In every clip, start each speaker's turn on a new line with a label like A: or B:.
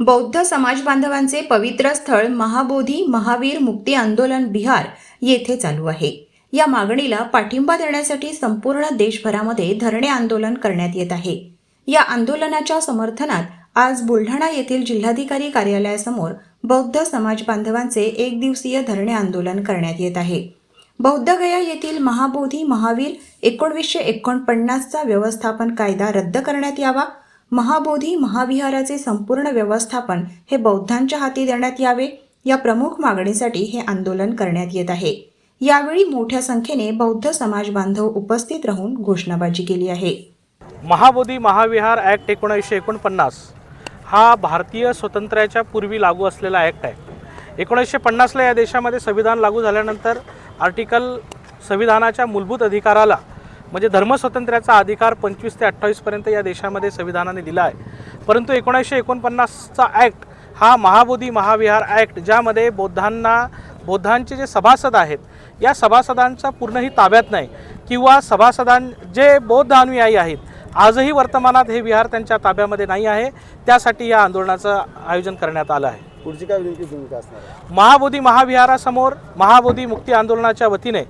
A: बौद्ध समाज बांधवांचे पवित्र स्थळ महाबोधी महावीर मुक्ती आंदोलन बिहार येथे चालू आहे. या मागणीला पाठिंबा देण्यासाठी संपूर्ण देशभरामध्ये धरणे आंदोलन करण्यात येत आहे. या आंदोलनाच्या समर्थनात आज बुलढाणा येथील जिल्हाधिकारी कार्यालयासमोर बौद्ध समाज बांधवांचे एक दिवसीय धरणे आंदोलन करण्यात येत आहे. बौद्धगया येथील महाबोधी महावीर एकोणवीसशे एकोणपन्नासचा व्यवस्थापन कायदा रद्द करण्यात यावा महाबोधी महाविहाराचे संपूर्ण व्यवस्थापन हे बौद्धांच्या हाती देण्यात यावे या प्रमुख मागणीसाठी हे आंदोलन करण्यात येत आहे. यावेळी मोठ्या संख्येने बौद्ध समाज बांधव उपस्थित राहून घोषणाबाजी केली आहे.
B: महाबोधी महाविहार ॲक्ट एकोणीसशे एकोणपन्नास हा भारतीय स्वातंत्र्याच्या पूर्वी लागू असलेला ॲक्ट आहे. एकोणीसशे पन्नासला या देशामध्ये संविधान लागू झाल्यानंतर आर्टिकल संविधानाच्या मूलभूत अधिकाराला म्हणजे धर्मस्वातंत्र्याचा अधिकार पंचवीस ते अठ्ठावीसपर्यंत या देशामध्ये संविधानाने दिला आहे. परंतु एकोणीसशे एकोणपन्नासचा ॲक्ट हा महाबोधी महाविहार ॲक्ट ज्यामध्ये बौद्धांना बौद्धांचे जे सभासद आहेत या सभासदांचा पूर्णही ताब्यात नाही. किंवा सभासदां जे बौद्ध अनुयायी आहेत आजही वर्तमानात हे विहार त्यांच्या ताब्यामध्ये नाही आहे. त्यासाठी या आंदोलनाचं आयोजन करण्यात आलं आहे.
C: पुढची काय भूमिका असणार
B: महाबोधी महाविहारासमोर महाबोधी मुक्ती आंदोलनाच्या वतीने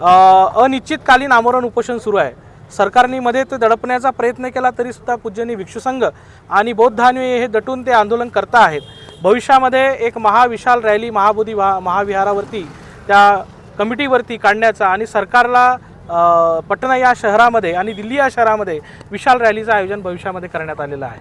B: अनिश्चितकालीन आमरण उपोषण सुरू आहे. सरकारने मध्ये ते दडपण्याचा प्रयत्न केला तरी सुद्धा पूज्यनी भिक्षुसंघ आणि बौद्ध हे दटून ते आंदोलन करता आहेत. भविष्यामध्ये एक महाविशाल रॅली महाबोधी महा महाविहारावरती त्या कमिटीवरती काढण्याचा आणि सरकारला पटना या शहरामध्ये आणि दिल्ली या शहरामध्ये विशाल रॅलीचं आयोजन भविष्यामध्ये करण्यात आलेलं आहे.